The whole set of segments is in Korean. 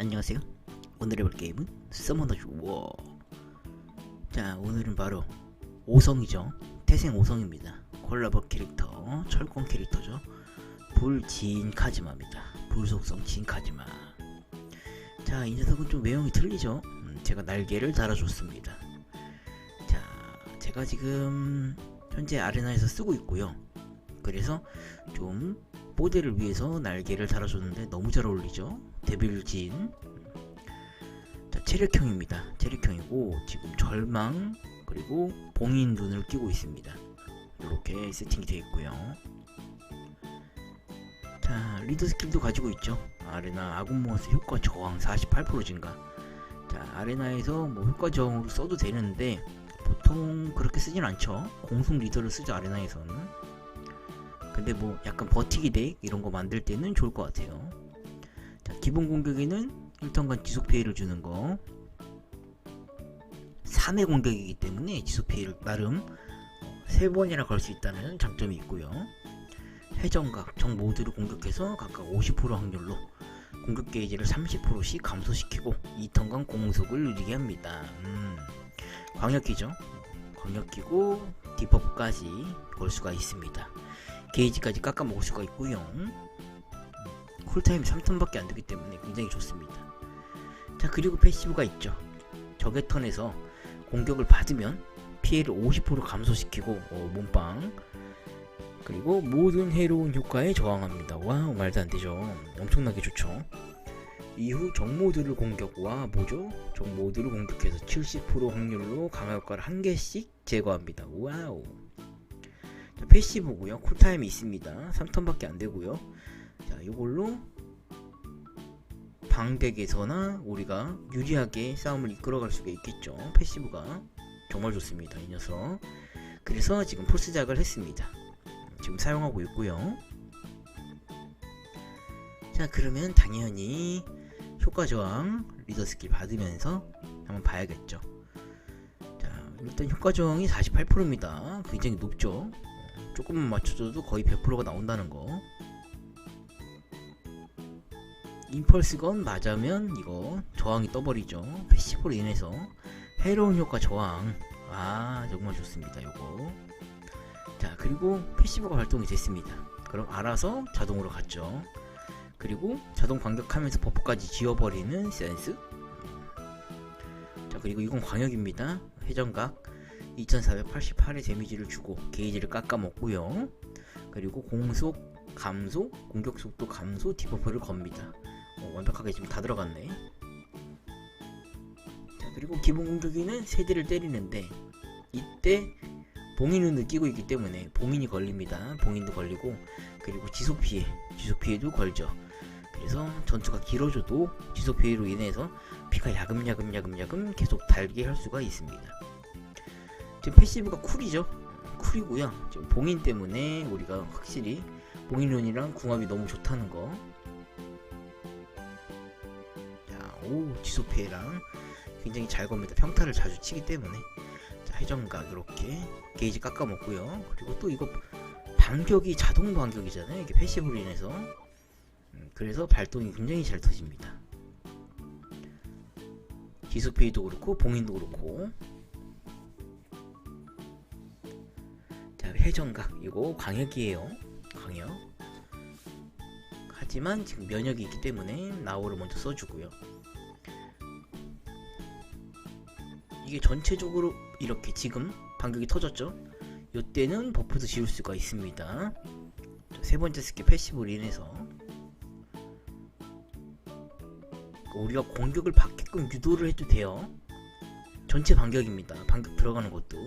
안녕하세요. 오늘 해볼 게임은 서머너즈 워. 자, 오늘은 바로 5성이죠. 태생 5성입니다. 콜라보 캐릭터, 철권 캐릭터죠. 불진 카즈마입니다. 불속성 진 카즈마. 자, 이 녀석은 좀 외형이 틀리죠. 음, 제가 날개를 달아줬습니다. 자, 제가 지금 현재 아레나에서 쓰고 있고요. 그래서 좀 모델을 위해서 날개를 달아줬는데 너무 잘 어울리죠. 데빌진 자, 체력형입니다. 체력형이고 지금 절망 그리고 봉인 눈을 끼고 있습니다. 이렇게 세팅이 되어 있고요. 자 리더 스킬도 가지고 있죠. 아레나 아군 몬스터 효과 저항 48% 증가. 자 아레나에서 뭐 효과 저항으로 써도 되는데 보통 그렇게 쓰진 않죠. 공속 리더를 쓰죠 아레나에서는. 근데 뭐 약간 버티기 덱 이런 거 만들 때는 좋을 것 같아요. 자, 기본 공격에는 1턴간 지속 피해를 주는 거. 3회 공격이기 때문에 지속 피해를 나름 3번이나 걸 수 있다는 장점이 있고요. 회전각, 정 모두를 공격해서 각각 50% 확률로 공격 게이지를 30%씩 감소시키고 2턴간 공속을 느리게 합니다. 음, 광역기죠. 광역기고 디버프까지 걸 수가 있습니다. 게이지까지 깎아 먹을 수가 있고요. 쿨타임 3턴밖에 안 되기 때문에 굉장히 좋습니다. 자 그리고 패시브가 있죠. 적의 턴에서 공격을 받으면 피해를 50% 감소시키고 어, 몸빵 그리고 모든 해로운 효과에 저항합니다. 와우 말도 안 되죠. 엄청나게 좋죠. 이후 적모드를 공격과 뭐죠? 적모드를 공격해서 70% 확률로 강화 효과를 한 개씩 제거합니다. 와우. 자, 패시브고요. 쿨타임이 있습니다. 3턴밖에 안 되고요. 자, 이걸로 방백에서나 우리가 유리하게 싸움을 이끌어갈 수가 있겠죠. 패시브가 정말 좋습니다. 이 녀석. 그래서 지금 포스작을 했습니다. 지금 사용하고 있고요. 자, 그러면 당연히 효과 저항 리더 스킬 받으면서 한번 봐야겠죠. 자, 일단 효과 저항이 48%입니다. 굉장히 높죠. 조금만 맞춰줘도 거의 100%가 나온다는 거. 임펄스건 맞으면 이거 저항이 떠버리죠. 패시브로 인해서 해로운 효과 저항. 아 정말 좋습니다. 요거. 자 그리고 패시브가 발동이 됐습니다. 그럼 알아서 자동으로 갔죠. 그리고 자동 반격하면서 버프까지 지워버리는 센스. 자 그리고 이건 광역입니다. 회전각 2488의 데미지를 주고 게이지를 깎아먹고요. 그리고 공속 감소, 공격 속도 감소 디버프를 겁니다. 어, 완벽하게 지금 다 들어갔네. 자, 그리고 기본 공격기는 세대를 때리는데 이때 봉인을 느끼고 있기 때문에 봉인이 걸립니다. 봉인도 걸리고 그리고 지속 피해, 지속 피해도 걸죠. 그래서 전투가 길어져도 지속 피해로 인해서 피가 야금야금야금야금 계속 달게 할 수가 있습니다. 지금 패시브가 쿨이죠. 쿨이고요. 지금 봉인 때문에 우리가 확실히 봉인론이랑 궁합이 너무 좋다는 거. 자, 오 피해랑 굉장히 잘 겁니다. 평타를 자주 치기 때문에 자, 회전각 이렇게 게이지 깎아 먹고요. 그리고 또 이거 반격이 자동 반격이잖아요. 이게 패시브로 인해서 음, 그래서 발동이 굉장히 잘 터집니다. 피해도 그렇고 봉인도 그렇고 회전각 이거 광역이에요. 광역. 하지만 지금 면역이 있기 때문에 나오를 먼저 써주고요. 이게 전체적으로 이렇게 지금 반격이 터졌죠? 이때는 버프도 지울 수가 있습니다. 세 번째 스킬 패시브로 인해서 우리가 공격을 받게끔 유도를 해도 돼요. 전체 반격입니다. 반격 들어가는 것도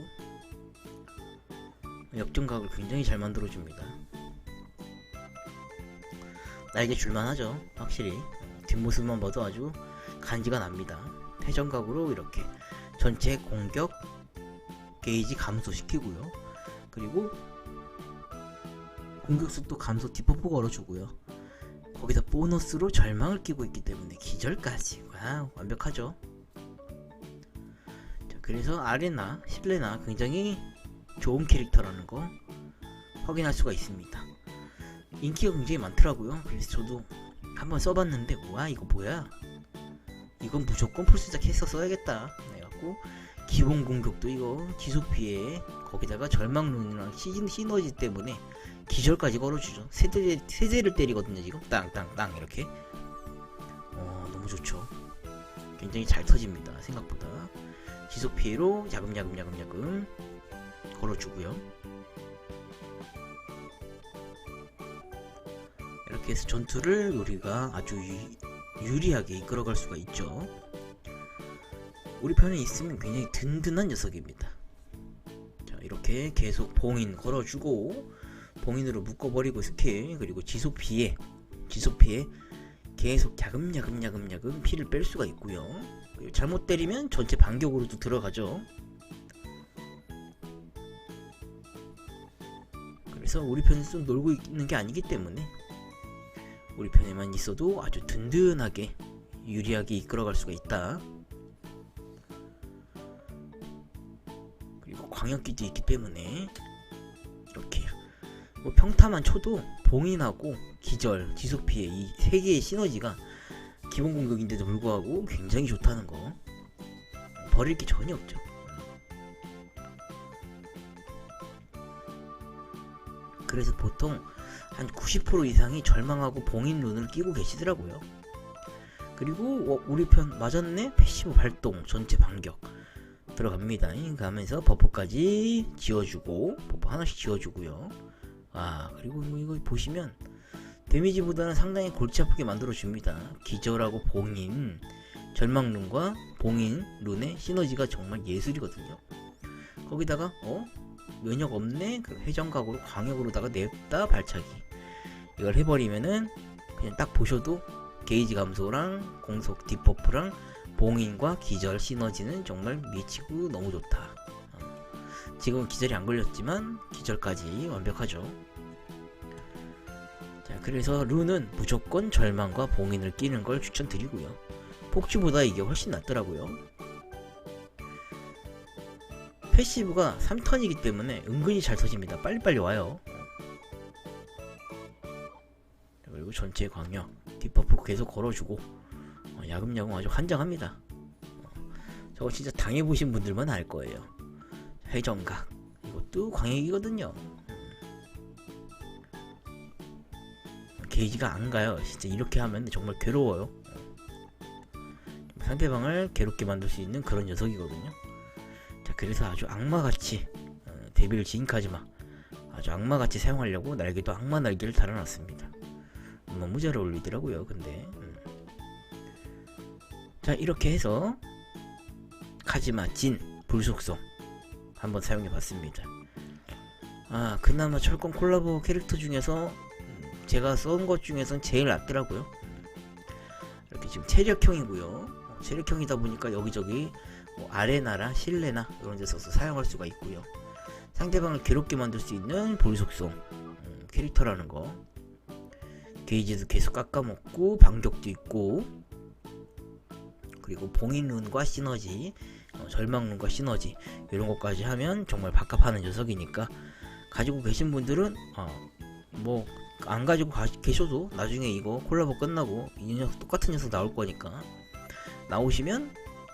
역전각을 굉장히 잘 만들어줍니다. 날개 줄만하죠. 확실히 뒷모습만 봐도 아주 간지가 납니다. 회전각으로 이렇게 전체 공격 게이지 감소시키고요. 그리고 공격 속도 감소 디버프 걸어주고요. 거기다 보너스로 절망을 끼고 있기 때문에 기절까지 와 완벽하죠. 자, 그래서 아레나, 실레나 굉장히 좋은 캐릭터라는 거 확인할 수가 있습니다. 인기가 굉장히 많더라고요. 그래서 저도 한번 써봤는데 와 이거 뭐야? 이건 무조건 풀스작 해서 써야겠다. 해갖고 기본 공격도 이거 지속 피해 거기다가 절망 룬이랑 시즌 시너지 때문에 기절까지 걸어주죠. 세대 세대를 때리거든요 지금. 땅땅땅 이렇게. 어 너무 좋죠. 굉장히 잘 터집니다 생각보다. 지속 피해로 야금야금 야금야금 걸어주고요. 이렇게 해서 전투를 우리가 아주 유, 유리하게 이끌어갈 수가 있죠. 우리 편에 있으면 굉장히 든든한 녀석입니다. 자 이렇게 계속 봉인 걸어주고 봉인으로 묶어버리고 스킬 그리고 지속 피해 지속 피해 계속 야금야금야금야금 피를 뺄 수가 있고요. 잘못 때리면 전체 반격으로도 들어가죠 그래서 우리 편에서 놀고 있는 게 아니기 때문에 우리 편에만 있어도 아주 든든하게 유리하게 이끌어갈 수가 있다 그리고 광역기도 있기 때문에 이렇게 뭐 평타만 쳐도 봉인하고 기절, 지속피해 이 세 개의 시너지가 기본 공격인데도 불구하고 굉장히 좋다는 거 버릴 게 전혀 없죠. 그래서 보통 한 90% 이상이 절망하고 봉인 룬을 끼고 계시더라고요. 그리고 어, 우리 편 맞았네 패시브 발동 전체 반격 들어갑니다. 가면서 버퍼까지 지워주고 버퍼 하나씩 지워주고요. 아 그리고 뭐 이거 보시면 데미지보다는 상당히 골치 아프게 만들어줍니다. 기절하고 봉인 절망룬과 봉인 룬의 시너지가 정말 예술이거든요. 거기다가 어 면역 없네 그 회전각으로 광역으로다가 냅다 발차기 이걸 해버리면은 그냥 딱 보셔도 게이지 감소랑 공속 디퍼프랑 봉인과 기절 시너지는 정말 미치고 너무 좋다. 어, 지금은 기절이 안 걸렸지만 기절까지 완벽하죠. 자, 그래서 룬은 무조건 절망과 봉인을 끼는 걸 추천드리고요. 폭주보다 이게 훨씬 낫더라고요. 패시브가 3턴이기 때문에 은근히 잘 터집니다. 빨리빨리 와요. 그리고 전체 광역, 뒷버프 계속 걸어주고 어, 야금야금 아주 환장합니다. 어, 저거 진짜 당해보신 분들만 알 거예요. 회전각 이것도 광역이거든요. 게이지가 안 가요. 진짜 이렇게 하면 정말 괴로워요. 상대방을 괴롭게 만들 수 있는 그런 녀석이거든요. 자, 그래서 아주 악마같이 어, 데뷔를 지인카지마 아주 악마같이 사용하려고 날개도 악마 날개를 달아놨습니다. 너무 잘 어울리더라고요. 근데 음. 자 이렇게 해서 카지마 진 불속성 한번 사용해봤습니다. 아 그나마 철권 콜라보 캐릭터 중에서 음, 제가 써온 것 중에선 제일 낫더라고요. 이렇게 지금 체력형이고요. 어, 체력형이다 보니까 여기저기 뭐 아레나라 실내나 이런 데서 사용할 수가 있고요. 상대방을 괴롭게 만들 수 있는 불속성 음, 캐릭터라는 거. 게이지도 계속 깎아먹고 반격도 있고 그리고 봉인룬과 시너지 어, 절망룬과 시너지 이런 것까지 하면 정말 밥값하는 녀석이니까 가지고 계신 분들은 어, 뭐 안 가지고 가, 계셔도 나중에 이거 콜라보 끝나고 이 녀석 똑같은 녀석 나올 거니까 나오시면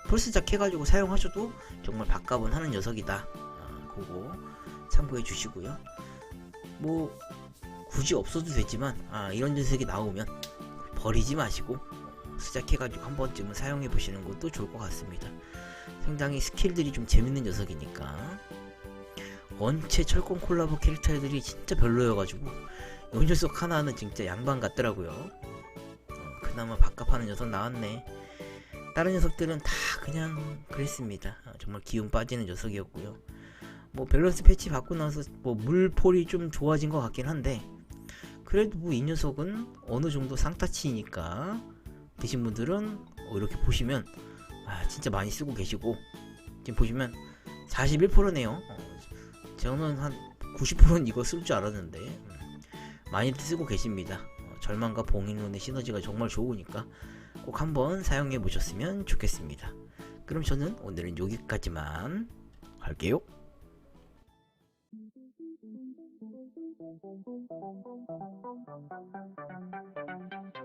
풀스작 해가지고 사용하셔도 정말 밥값은 하는 녀석이다. 아, 그거 참고해 주시고요. 뭐 굳이 없어도 되지만 아 이런 녀석이 나오면 버리지 마시고 시작해가지고 한 번쯤은 사용해 보시는 것도 좋을 것 같습니다. 상당히 스킬들이 좀 재밌는 녀석이니까. 원체 철권 콜라보 캐릭터들이 진짜 별로여가지고 이 녀석 하나는 진짜 양반 같더라고요. 어, 그나마 밥값하는 녀석 나왔네 다른 녀석들은 다 그냥 그랬습니다. 어, 정말 기운 빠지는 녀석이었고요. 뭐 밸런스 패치 받고 나서 뭐 물폴이 좀 좋아진 것 같긴 한데 그래도 뭐 이 녀석은 어느 정도 상타치니까 드신 분들은 어, 이렇게 보시면 아 진짜 많이 쓰고 계시고 지금 보시면 41%네요. 어, 저는 한 90%는 이거 쓸 줄 알았는데 음, 많이 쓰고 계십니다. 어, 절망과 봉인론의 시너지가 정말 좋으니까 꼭 한번 사용해 보셨으면 좋겠습니다 그럼 저는 오늘은 여기까지만 할게요 Thank.